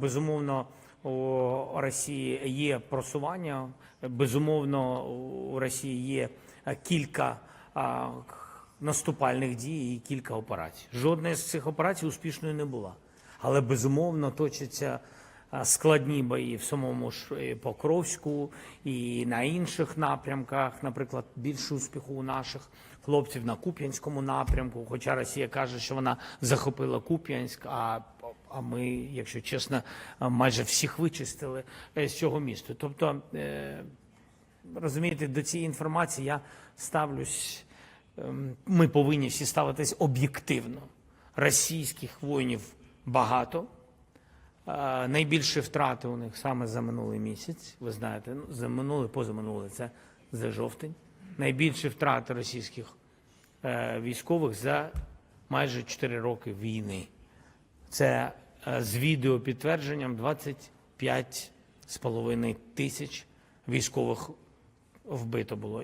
Безумовно, у Росії є просування. Безумовно, у Росії є кілька наступальних дій і кілька операцій. Жодна з цих операцій успішною не була. Але безумовно точаться складні бої в самому ж е, Покровську і на інших напрямках. Наприклад, більше успіху у наших хлопців на Куп'янському напрямку. Хоча Росія каже, що вона захопила Куп'янськ, а а ми, якщо чесно, майже всіх вичистили е, з цього міста. Тобто, е, розумієте, до цієї інформації я ставлюсь. ем, Ми повинні всі ставитись об'єктивно. Російських воїнів багато. Е, Найбільші втрати у них саме за минулий місяць. Ви знаєте, ну, за минулий, позаминулий, це за жовтень. Найбільші втрати російських військових за майже 4 роки війни. Це е, з відеопідтвердженням 25 з половиною тисяч військових вбито було.